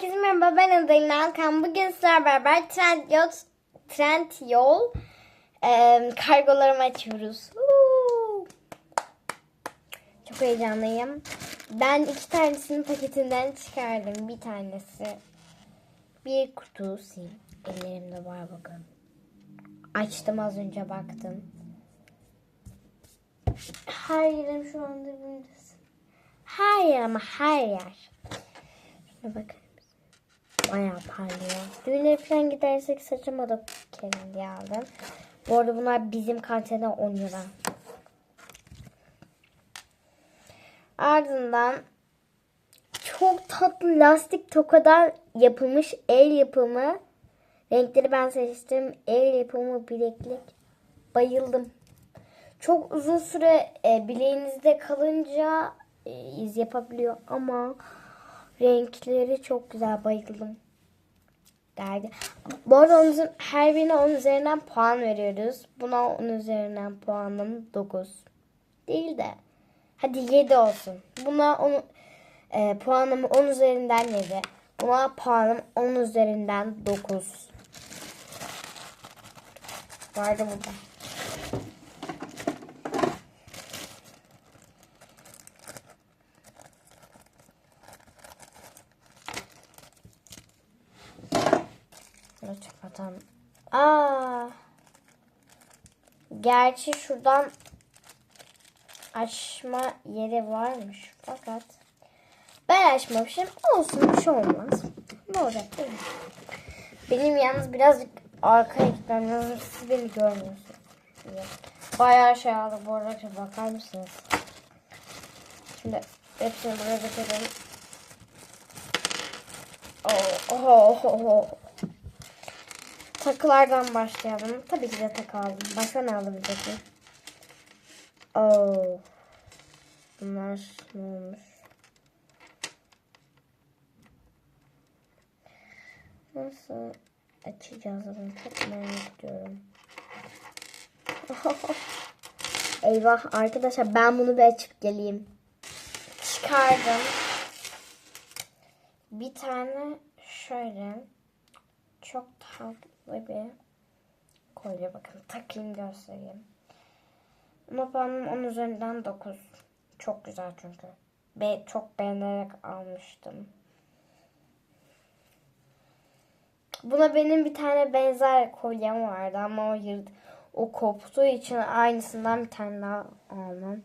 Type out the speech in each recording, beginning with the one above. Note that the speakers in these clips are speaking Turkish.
Herkese merhaba ben Adayın Alkan. Bugün sizlerle beraber Trend Yol, Trend Yol e, kargolarımı açıyoruz. Çok heyecanlıyım. Ben iki tanesini paketinden çıkardım. Bir tanesi bir kutu sim. Ellerimde var bakın. Açtım az önce baktım. Her yerim şu anda burası. Her yer ama her yer. Şuna bakar mısın? Bayağı parlıyor. Düğüne falan gidersek saçıma da kendi aldım. Bu arada bunlar bizim kantine 10 lira. Ardından çok tatlı lastik tokadan yapılmış el yapımı. Renkleri ben seçtim. El yapımı bileklik. Bayıldım. Çok uzun süre e, bileğinizde kalınca e, iz yapabiliyor ama renkleri çok güzel bayıldım. Dergi. Bu arada onun, her birine 10 üzerinden puan veriyoruz. Buna 10 üzerinden puanım 9. Değil de. Hadi 7 olsun. Buna 10, e, puanım 10 üzerinden 7. Buna puanım 10 üzerinden 9. Vardı burada. Kapatalım. Aa. Gerçi şuradan açma yeri varmış. Fakat ben açmamışım. Olsun bir şey olmaz. Ne olacak değil mi? Benim yalnız birazcık arkaya gitmem lazım. Siz beni görmüyorsunuz. Bayağı şey aldı bu arada. Bakar mısınız? Şimdi hepsini buraya dökelim. Oh, oh, oh, oh. Takılardan başlayalım. Tabii ki de takı aldım. Başka ne aldım peki? Oh. Bunlar ne olmuş? Nasıl açacağız bunu? Çok merak ediyorum. Eyvah arkadaşlar ben bunu bir açıp geleyim. Çıkardım. Bir tane şöyle çok tatlı bir kolye bakın takayım göstereyim. Ama puanım 10 üzerinden 9. Çok güzel çünkü. Ve çok beğenerek almıştım. Buna benim bir tane benzer kolyem vardı ama o yırdı. O koptuğu için aynısından bir tane daha aldım.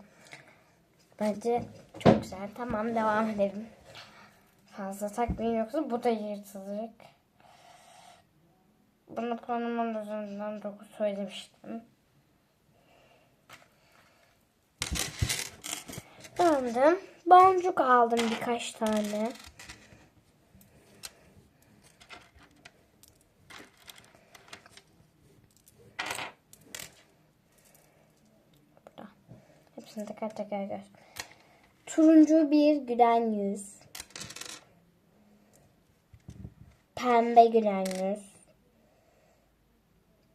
Bence çok güzel. Tamam devam edelim. Fazla takmayın yoksa bu da yırtılacak. Bunu konumun üzerinden 9 söylemiştim. Aldım. Boncuk aldım birkaç tane. Burada. Hepsini teker teker gör. Turuncu bir gülen yüz. Pembe gülen yüz.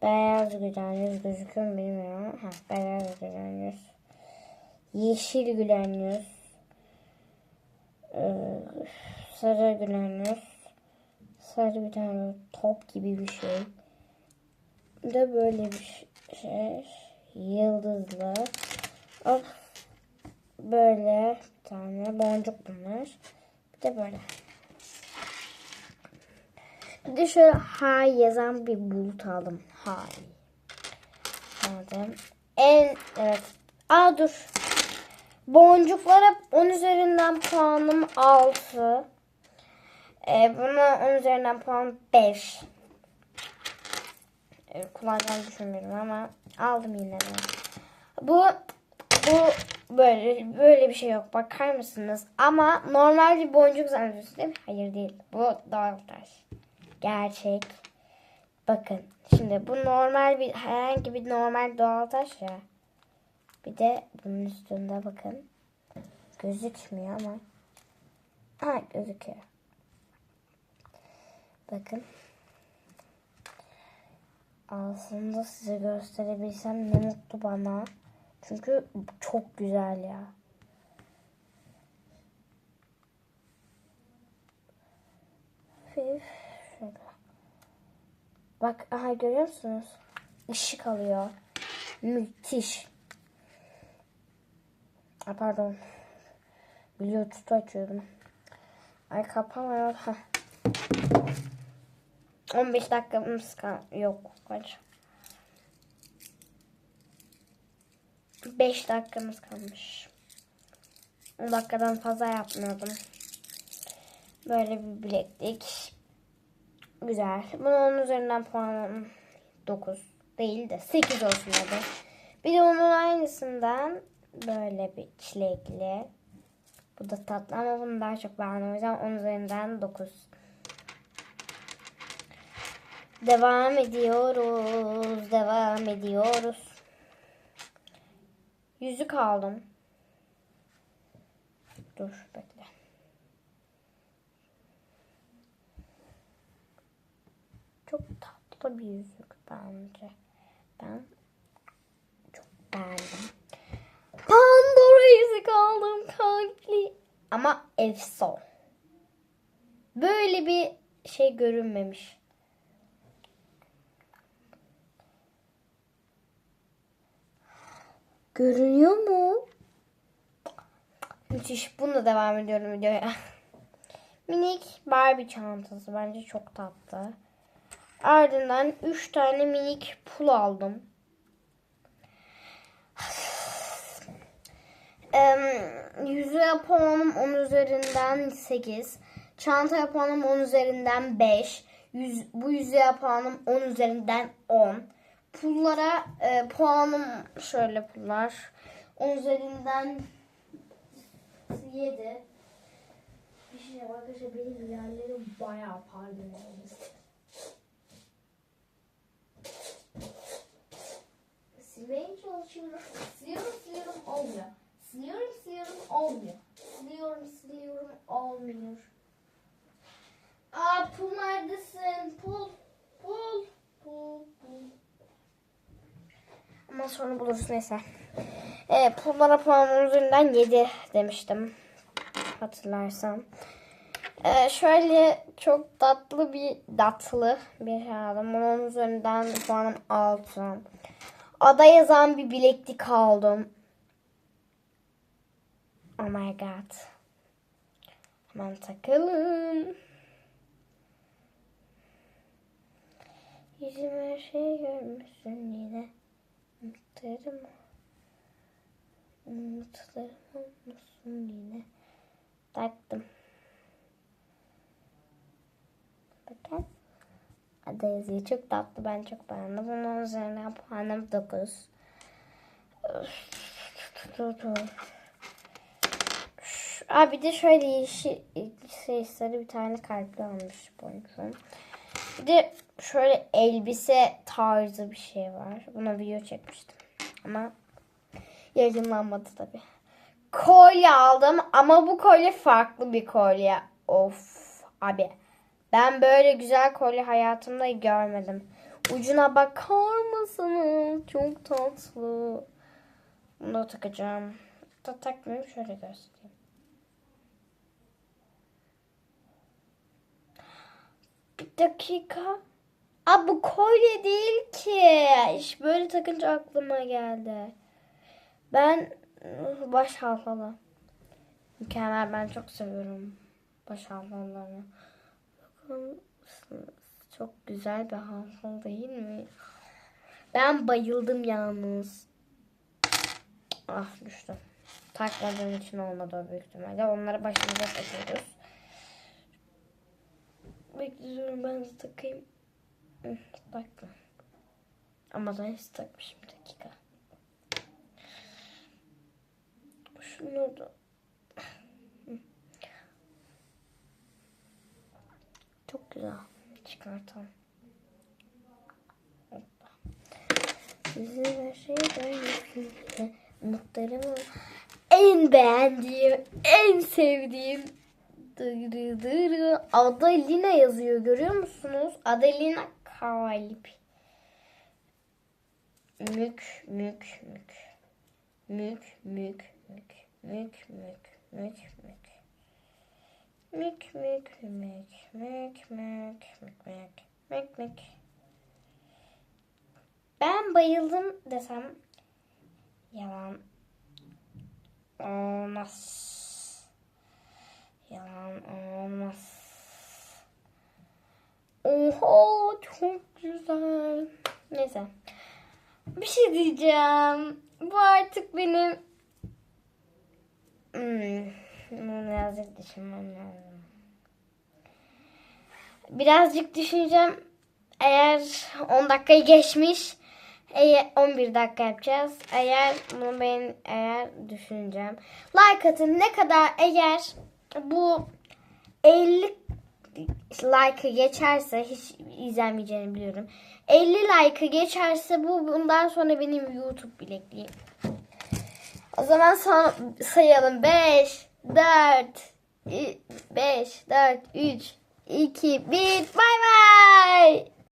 Beyaz gülen yüz gözüküyor mu bilmiyorum. Ha, beyaz gülen yüz. Yeşil gülen yüz. Ee, sarı gülen yüz. Sarı bir tane top gibi bir şey. De böyle bir şey. Yıldızlı. Of. Böyle bir tane boncuk bunlar. Bir de böyle. Bir de şöyle hay yazan bir bulut aldım. Hay. Aldım. En evet. Aa dur. Boncuklara 10 üzerinden puanım 6. Ee, buna 10 üzerinden puan 5. Ee, kullanacağımı düşünmüyorum ama aldım yine de. Bu bu böyle böyle bir şey yok. Bakar mısınız? Ama normal bir boncuk zannediyorsunuz değil mi? Hayır değil. Bu doğal taş. Gerçek. Bakın. Şimdi bu normal bir herhangi bir normal doğal taş ya. Bir de bunun üstünde bakın. Gözükmüyor ama. Ha gözüküyor. Bakın. Aslında size gösterebilsem ne mutlu bana. Çünkü çok güzel ya. şöyle. Bak aha görüyor musunuz? Işık alıyor. Müthiş. Aa, pardon. Bluetooth açıyordum. Ay kapamıyor. Heh. 15 dakikamız yok kaç? 5 dakikamız kalmış. 10 dakikadan fazla yapmıyordum. Böyle bir bileklik. Güzel. Bunun onun üzerinden puanım 9 değil de 8 olsun hadi. Bir de onun aynısından böyle bir çilekli. Bu da tatlı ama bunu daha çok beğendim. O yüzden onun üzerinden 9. Devam ediyoruz. Devam ediyoruz. Yüzük aldım. Dur bekle. Çok tatlı bir yüzük bence. Ben çok beğendim. Pandora yüzük aldım kalpli. Ama efso. Böyle bir şey görünmemiş. Görünüyor mu? Müthiş. Bununla devam ediyorum videoya. Minik Barbie çantası. Bence çok tatlı. Ardından 3 tane minik pul aldım. Em, yüzüğe puanım 10 üzerinden 8. Çantaya puanım 10 üzerinden 5. Yüz, bu yüzüğe puanım 10 üzerinden 10. Pullara e, puanım şöyle pullar. 10 üzerinden 7. Bir şey arkadaşlar benim yerlerim bayağı parlıyor. Silmeye çalışıyorum. Siliyorum siliyorum olmuyor. Siliyorum siliyorum olmuyor. Siliyorum siliyorum olmuyor. Aa pul neredesin? Pul. Pul. Pul. Pul. Ama sonra buluruz neyse. E, pullara puanın üzerinden 7 demiştim. Hatırlarsam. E, şöyle çok tatlı bir tatlı bir aldım. Onun üzerinden puanım 6. Ada yazan bir bileklik aldım. Oh my god. Hemen takalım. Yüzüm her şey görmüşsün yine. Umutlarım Umutlarım olmuşsun yine. Taktım. Bakın. Adı yazıyor. Çok tatlı. Ben çok beğendim. Bunun üzerine puanım 9. Aa, bir de şöyle yeşil şey, sarı bir tane kalpli almış boncuğum. Bir de şöyle elbise tarzı bir şey var. Buna video çekmiştim. Ama yayınlanmadı tabi. Kolye aldım ama bu kolye farklı bir kolye. Of abi. Ben böyle güzel kolye hayatımda görmedim. Ucuna bakar mısınız? Çok tatlı. Bunu da takacağım. Da takmayayım şöyle göstereyim. Bir dakika. Aa bu kolye değil ki. İşte böyle takınca aklıma geldi. Ben ıı, baş halkalı. Mükemmel ben çok seviyorum baş halkalarını. Mısınız? Çok güzel bir halkalı değil mi? Ben bayıldım yalnız. Ah düştüm. Takmadığım için olmadı o büyük ihtimalle. Onları başımıza takıyoruz. Bekliyorum ben takayım. Takma. Ama ben hiç takmışım bir dakika. Şunları da. Hı. Çok güzel. Çıkartalım. Hoppa. Sizin her şeyi ben yapıyorum. Umutlarımı en beğendiğim, en sevdiğim. Adelina yazıyor görüyor musunuz? Adelina kalp. Mük mük mük. Mük mük mük. Mük mük mük mük. Mük mük mük mük mük bileklik. Ben bayıldım desem yalan olmaz. Yalan olmaz. Oha çok güzel. Neyse. Bir şey diyeceğim. Bu artık benim Hmm, bunu birazcık düşünmem lazım. Birazcık düşüneceğim. Eğer 10 dakikayı geçmiş, eğer 11 dakika yapacağız. Eğer bunu ben eğer düşüneceğim. Like atın ne kadar eğer bu 50 like'ı geçerse hiç izlenmeyeceğini biliyorum. 50 like'ı geçerse bu bundan sonra benim YouTube bilekliğim. O zaman son sayalım. 5, 4, 5, 4, 3, 2, 1. Bay